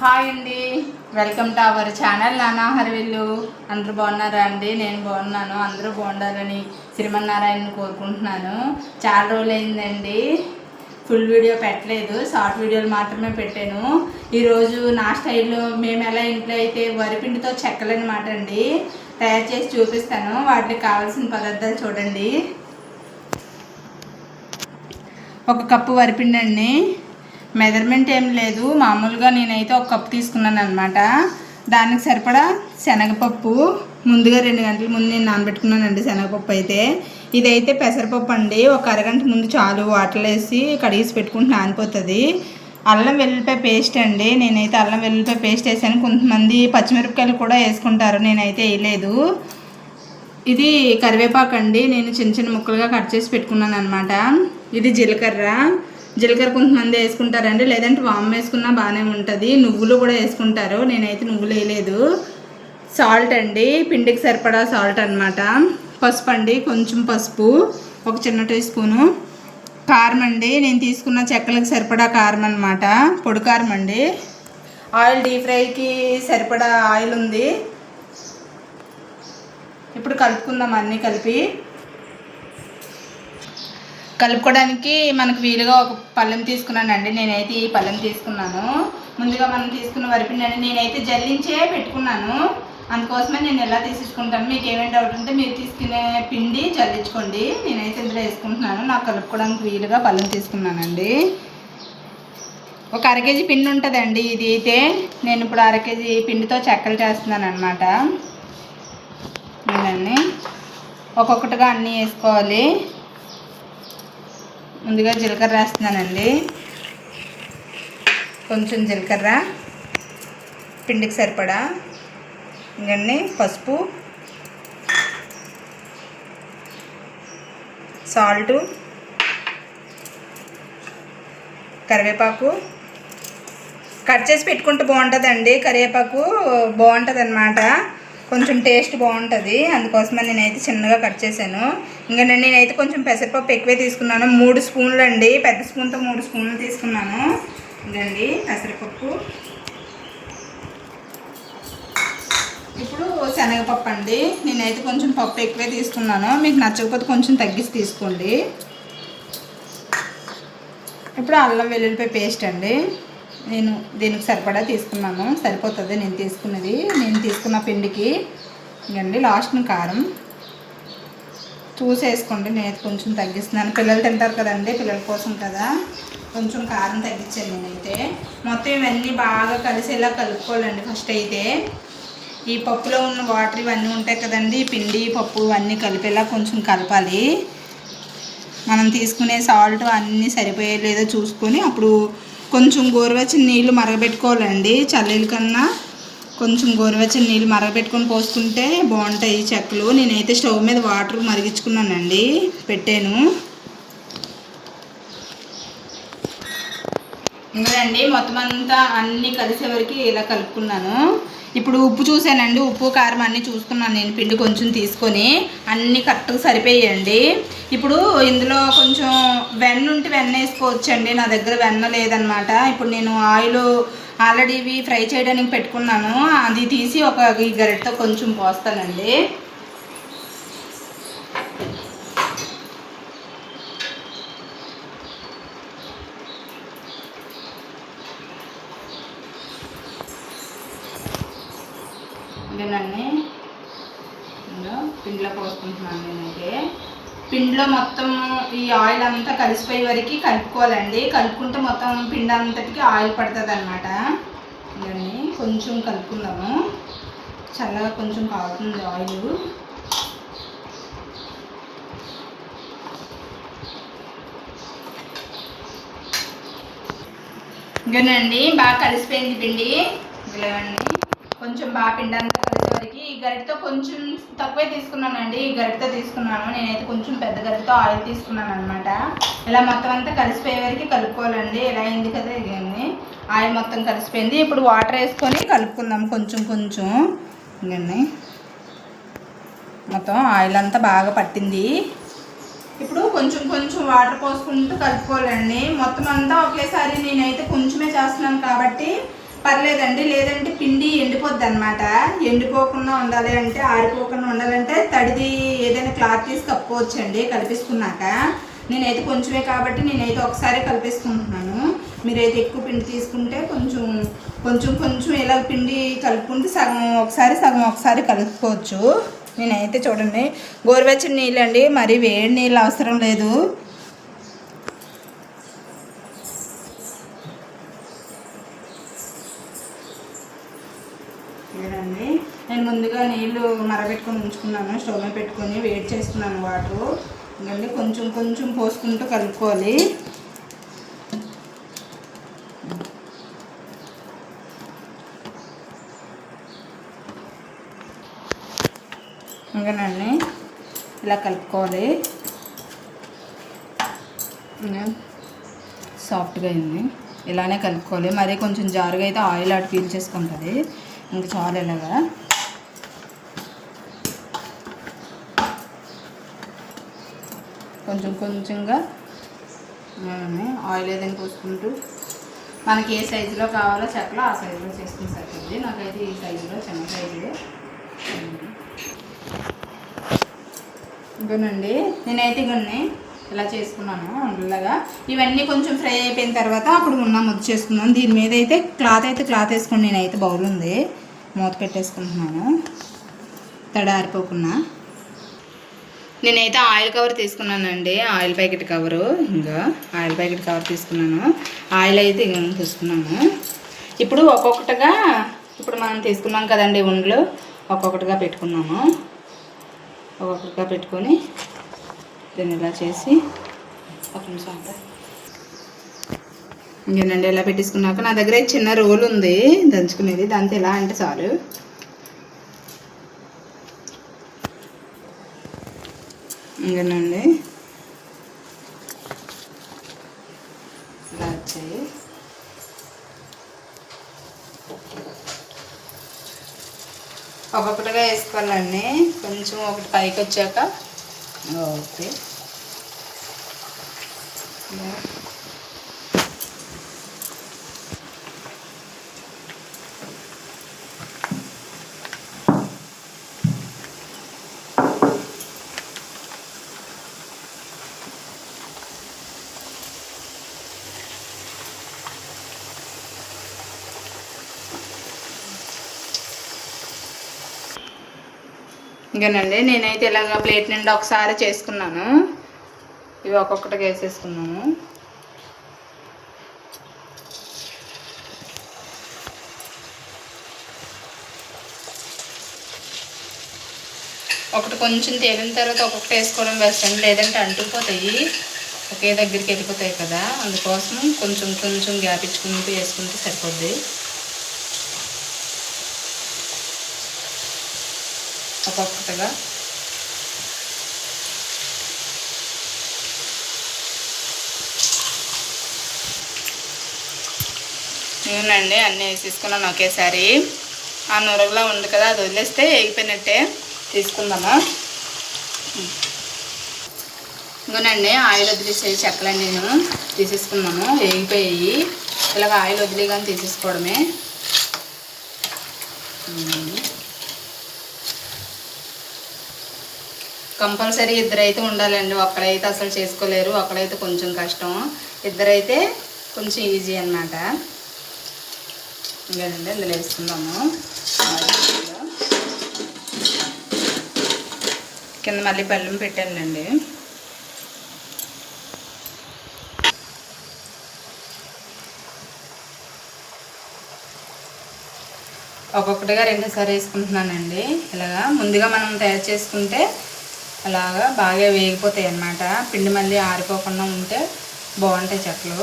Hi అండి. Welcome to our channel నానా హరివిల్లు. అందరూ బాగున్నారా అండి? నేను బాగున్నాను. అందరూ బాగుండాలని శ్రీమన్నారాయణని కోరుకుంటున్నాను. చాలా రోజులు అయిందండి ఫుల్ వీడియో పెట్టలేదు. షార్ట్ వీడియోలు మాత్రమే పెట్టాను. ఈరోజు నా స్టైల్లో మేము ఎలా ఇంట్లో అయితే వరిపిండితో చెక్కలనమాట అండి. తయారు చేసి చూపిస్తాను. వాటికి కావాల్సిన పదార్థాలు చూడండి. ఒక కప్పు వరిపిండి అండి మెజర్మెంట్ ఏం లేదు. మామూలుగా నేనైతే ఒక కప్పు తీసుకున్నాను అనమాట దానికి సరిపడా శనగపప్పు. ముందుగా రెండు గంటల ముందు నేను నానబెట్టుకున్నానండి శనగపప్పు అయితే. ఇదైతే పెసరపప్పు అండి. ఒక అరగంట ముందు చాలు వాటర్లో వేసి కడిగేసి పెట్టుకుంటే నానిపోతుంది. అల్లం వెల్లుల్లిపాయ పేస్ట్ అండి. నేనైతే అల్లం వెల్లుల్లిపాయ పేస్ట్ వేసాను. కొంతమంది పచ్చిమిరపకాయలు కూడా వేసుకుంటారు. నేనైతే వేయలేదు. ఇది కరివేపాకు అండి నేను చిన్న చిన్న ముక్కలుగా కట్ చేసి పెట్టుకున్నాను అనమాట ఇది జీలకర్ర. జీలకర్ర కొంతమంది వేసుకుంటారండి. లేదంటే వామ్ వేసుకున్నా బాగానే ఉంటుంది. నువ్వులు కూడా వేసుకుంటారు. నేనైతే నువ్వులు వేయలేదు. సాల్ట్ అండి. పిండికి సరిపడా సాల్ట్ అనమాట పసుపు అండి. కొంచెం పసుపు. ఒక చిన్న టీ స్పూను. కారం అండి. నేను తీసుకున్న చెక్కలకు సరిపడా కారం అనమాట పొడి కారం అండి. ఆయిల్ డీప్ ఫ్రైకి సరిపడా ఆయిల్ ఉంది. ఇప్పుడు కలుపుకుందాం అన్నీ కలిపి. కలుపుకోవడానికి మనకు వీలుగా ఒక పళ్ళెం తీసుకున్నానండి. నేనైతే ఈ పళ్ళెం తీసుకున్నాను. ముందుగా మనం తీసుకున్న వరిపిండి నేనైతే జల్లించే పెట్టుకున్నాను. అందుకోసమే నేను ఎలా తీసేసుకుంటాను? మీకు ఏమేమి డౌట్ ఉంటే మీరు తీసుకునే పిండి జల్లించుకోండి. నేనైతే ఇందులో వేసుకుంటున్నాను. నాకు కలుపుకోవడానికి వీలుగా పళ్ళెం తీసుకున్నానండి. ఒక అర కేజీ పిండి ఉంటుందండి ఇది అయితే. నేను ఇప్పుడు అర కేజీ పిండితో చెక్కలు చేస్తున్నాను అనమాట ఇవన్నీ ఒక్కొక్కటిగా అన్నీ వేసుకోవాలి. ముందుగా జీలకర్ర వేస్తున్నానండి. కొంచెం జీలకర్ర పిండికి సరిపడా ఇంకండి పసుపు సాల్టు కరివేపాకు. కట్ చేసి పెట్టుకుంటే బాగుంటుందండి. కరివేపాకు బాగుంటుంది అనమాట కొంచెం టేస్ట్ బాగుంటుంది. అందుకోసమే నేనైతే చిన్నగా కట్ చేశాను. ఇంకా నేను నేనైతే కొంచెం పెసరపప్పు ఎక్కువే తీసుకున్నాను. మూడు స్పూన్లు అండి పెద్ద స్పూన్తో మూడు స్పూన్లు తీసుకున్నాను. ఇదండి పెసరపప్పు. ఇప్పుడు శనగపప్పు అండి నేనైతే కొంచెం పప్పు ఎక్కువే తీసుకున్నాను. మీకు నచ్చకపోతే కొంచెం తగ్గించి తీసుకోండి. ఇప్పుడు అల్లం వెల్లుల్లిపాయ పేస్ట్ అండి నేను దీనికి సరిపడా తీసుకున్నాను. సరిపోతుంది. నేను తీసుకున్నది. నేను తీసుకున్న పిండికి ఇంకండి లాస్ట్ కారం చూసేసుకోండి నేను కొంచెం తగ్గిస్తున్నాను. పిల్లలు తింటారు కదండి పిల్లల కోసం కదా. కొంచెం కారం తగ్గించాను నేనైతే. మొత్తం ఇవన్నీ బాగా కలిసేలా కలుపుకోవాలండి ఫస్ట్ అయితే. ఈ పప్పులో ఉన్న వాటర్ ఇవన్నీ ఉంటాయి కదండి పిండి పప్పు ఇవన్నీ కలిపేలా కొంచెం కలపాలి. మనం తీసుకునే సాల్ట్ అన్నీ సరిపోయే లేదో చూసుకొని అప్పుడు కొంచెం గోరువెచ్చని నీళ్ళు మరగబెట్టుకోవాలండి. చల్లీల కన్నా కొంచెం గోరువెచ్చని నీళ్ళు మరగబెట్టుకొని పోసుకుంటే బాగుంటాయి చెక్కలు. నేనైతే స్టవ్ మీద వాటర్ మరిగించుకున్నానండి. పెట్టాను. ఇంకండి మొత్తం అంతా అన్నీ కలిసే వరకు ఇలా కలుపుకున్నాను. ఇప్పుడు ఉప్పు చూసానండి ఉప్పు కారం అన్నీ చూసుకున్నాను నేను పిండి కొంచెం తీసుకొని అన్నీ కరెక్ట్గా సరిపోయాయండి. ఇప్పుడు ఇందులో కొంచెం వెన్న ఉంటే వెన్న వేసుకోవచ్చండి నా దగ్గర వెన్న లేదనమాట. ఇప్పుడు నేను ఆయిల్ ఆల్రెడీ ఇవి ఫ్రై చేయడానికి పెట్టుకున్నాను అది తీసి ఒక ఈ గరిటతో కొంచెం పోస్తానండి ఇదేనండి ఇందులో పిండిలో పోసుకుంటున్నాను నేనైతే. పిండిలో మొత్తం ఈ ఆయిల్ అంతా కలిసిపోయే వరకు కలుపుకోవాలండి. కలుపుకుంటే మొత్తం పిండి అంతటికి ఆయిల్ పడుతుంది అనమాట ఇవన్నీ కొంచెం కలుపుకుందాము. చల్లగా కొంచెం కాగుతుంది ఆయిల్. ఇంకేనండి బాగా కలిసిపోయింది పిండి. ఇలాగండి కొంచెం బాగా పిండి అంతా ఈ గరిటతో కొంచెం తక్కువే తీసుకున్నానండి. ఈ గరిటతో తీసుకున్నాను. నేనైతే కొంచెం పెద్ద గరిటతో ఆయిల్ తీసుకున్నాను అనమాట ఇలా మొత్తం అంతా కలిసిపోయే వరకు కలుపుకోవాలండి. ఇలా అయింది కదా ఇదండి ఆయిల్ మొత్తం కలిసిపోయింది. ఇప్పుడు వాటర్ వేసుకొని కలుపుకుందాం కొంచెం కొంచెం. ఇదండి మొత్తం ఆయిల్ అంతా బాగా పట్టింది. ఇప్పుడు కొంచెం కొంచెం వాటర్ పోసుకుంటూ కలుపుకోవాలండి. మొత్తం అంతా ఒకేసారి నేనైతే కొంచెమే చేస్తున్నాను కాబట్టి పర్లేదండి లేదంటే పిండి ఎండిపోద్ది అనమాట ఎండిపోకుండా ఉండాలి అంటే ఆరిపోకుండా ఉండాలంటే తడిది ఏదైనా క్లాత్ తీసి కప్పుకోవచ్చండి కలిపేసుకున్నాక. నేనైతే కొంచెమే కాబట్టి నేనైతే ఒకసారి కలిపేసుకుంటున్నాను. మీరైతే ఎక్కువ పిండి తీసుకుంటే కొంచెం కొంచెం కొంచెం ఇలా పిండి కలుపుకుంటే సగం ఒకసారి సగం ఒకసారి కలుపుకోవచ్చు. నేనైతే చూడండి గోరువెచ్చని నీళ్ళు అండి మరి వేడి నీళ్ళు అవసరం లేదు. చూడండి. నేను ముందుగా నీళ్ళు మరబెట్టుకొని ఉంచుకున్నాను. స్టవ్ మీద పెట్టుకొని వేడి చేసుకున్నాను వాటర్. ఇంకండి కొంచెం కొంచెం పోసుకుంటూ కలుపుకోవాలి. ఇంకనండి ఇలా కలుపుకోవాలి. సాఫ్ట్గా అయింది. ఇలానే కలుపుకోవాలి. మరీ కొంచెం జారుగా అయితే ఆయిల్ అటు పీల్ చేసుకుంటుంది. ఇంకా చాలు ఇలాగా కొంచెం కొంచెంగా ఆయిల్ ఏదైనా పోసుకుంటూ మనకి ఏ సైజులో కావాలో చెక్కలో ఆ సైజులో చేసుకుని సరిపోద్ది నాకైతే ఈ సైజులో చిన్న సైజులో ఇంకోనండి నేనైతే ఇవన్నీ ఇలా చేసుకున్నాను ఉండలాగా ఇవన్నీ కొంచెం ఫ్రై అయిపోయిన తర్వాత అప్పుడు ఉన్న ముద్ద చేసుకున్నాను దీని మీద అయితే క్లాత్ అయితే క్లాత్ వేసుకుని నేనైతే బౌల్ ఉంది. మూత పెట్టేసుకుంటున్నాను. తడారిపోకుండా నేనైతే ఆయిల్ కవర్ తీసుకున్నానండి. ఆయిల్ ప్యాకెట్ కవరు ఇంకా ఆయిల్ ప్యాకెట్ కవర్ తీసుకున్నాను. ఆయిల్ అయితే ఇంకా తీసుకున్నాను. ఇప్పుడు ఒక్కొక్కటిగా ఇప్పుడు మనం తీసుకున్నాం కదండి ఉండలు ఒక్కొక్కటిగా పెట్టుకున్నాము ఒక్కొక్కటిగా పెట్టుకొని దీన్ని ఇలా చేసి ఒక నిమిషం ఇంకేనండి ఇలా పెట్టేసుకున్నాక? నా దగ్గర చిన్న రోల్ ఉంది దంచుకునేది. దాంతో ఎలా అంటే చాలు. ఇంకేనండి ఇలా వచ్చాయి. ఒక్కొక్కటిగా వేసుకోవాలండి. కొంచెం ఒకటి పైకి వచ్చాక. ఓకే. ఇలా. ఇంకనండి నేనైతే ఇలాగ ప్లేట్ నిండా ఒకసారి చేసుకున్నాను ఇవి ఒక్కొక్కటిగా వేసేసుకున్నాము. ఒకటి కొంచెం తేలిన తర్వాత ఒక్కొక్కటి వేసుకోవడం బెస్ట్ అండి. లేదంటే అంటుకుపోతాయి. ఒకే దగ్గరికి వెళ్ళిపోతాయి కదా. అందుకోసం కొంచెం కొంచెం గ్యాప్ ఇచ్చుకుంటూ వేసుకుంటే సరిపోద్ది. ఒక్కొక్కటిగా. నేనండి అన్నీ వేసేసుకున్నాను ఒకేసారి. ఆ నురగలా ఉంది కదా అది వదిలేస్తే వేగిపోయినట్టే తీసుకుందామా? ఇంకోనండి ఆయిల్ వదిలేసే చెక్కలండి నేను తీసేసుకున్నాను వేగిపోయాయి. ఇలాగ ఆయిల్ వదిలే కానీ తీసేసుకోవడమే. కంపల్సరీ ఇద్దరైతే ఉండాలండి ఒక్కడైతే అసలు చేసుకోలేరు ఒకడైతే కొంచెం కష్టం. ఇద్దరైతే కొంచెం ఈజీ అన్నమాట. ఇంకేనండి ఇందులో వేసుకుందాము. కింద మళ్ళీ బెల్లం పెట్టానులేండి. ఒక్కొక్కటిగా రెండుసారి వేసుకుంటున్నానండి. ఇలాగా ముందుగా మనం తయారు చేసుకుంటే అలాగా బాగా వేగిపోతాయి అన్నమాట. పిండి మళ్ళీ ఆరిపోకుండా ఉంటే బాగుంటాయి చెట్లు.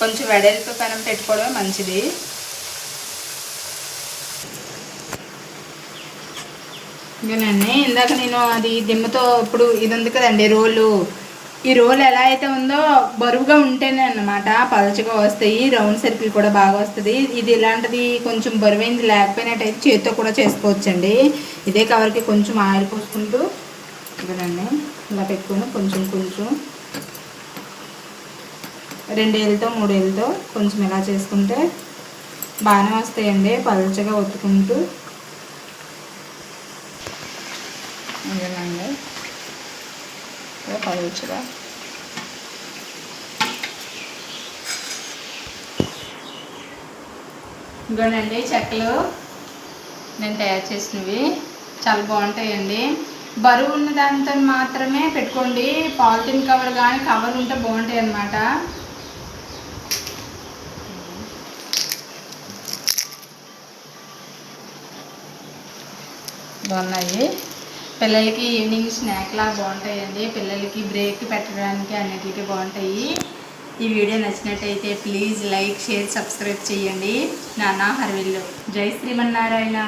కొంచెం వెడల్పు పెనం పెట్టుకోవడమే మంచిది. ఇదేనండి ఇందాక నేను అది దిమ్మతో ఇప్పుడు ఇది ఉంది కదండి రోలు. ఈ రోల్ ఎలా అయితే ఉందో బరువుగా ఉంటేనే అన్నమాట పలచగా వస్తాయి రౌండ్ సర్కిల్ కూడా బాగా వస్తుంది. ఇది ఇలాంటిది కొంచెం బరువైంది లేకపోయినట్టయితే చేతితో కూడా చేసుకోవచ్చండి. ఇదే కవర్కి కొంచెం ఆయిల్ పోసుకుంటూ ఇవ్వనండి ఇలా పెట్టుకుని కొంచెం కొంచెం రెండేళ్ళతో మూడేళ్ళతో కొంచెం ఇలా చేసుకుంటే బాగానే వస్తాయండి. పలుచగా ఒత్తుకుంటూ. ఇదేనండి. ఇలా పలుచగా. ఇదిగోనండి చెక్కలు నేను తయారు చేసినవి. చాలా బాగుంటాయండి. బరువు ఉన్న దానితో మాత్రమే పెట్టుకోండి. పాలిథిన్ కవర్ కానీ కవర్ ఉంటే బాగుంటాయి అన్నమాట బాగున్నాయి పిల్లలకి ఈవినింగ్ స్నాక్ లాగా బాగుంటాయండి. పిల్లలకి బ్రేక్ పెట్టడానికి అన్నిటికీ బాగుంటాయి. ఈ వీడియో నచ్చినట్టయితే ప్లీజ్ లైక్ షేర్ సబ్స్క్రైబ్ చేయండి. నాన్న హర్విల్లు. జై శ్రీమన్నారాయణ.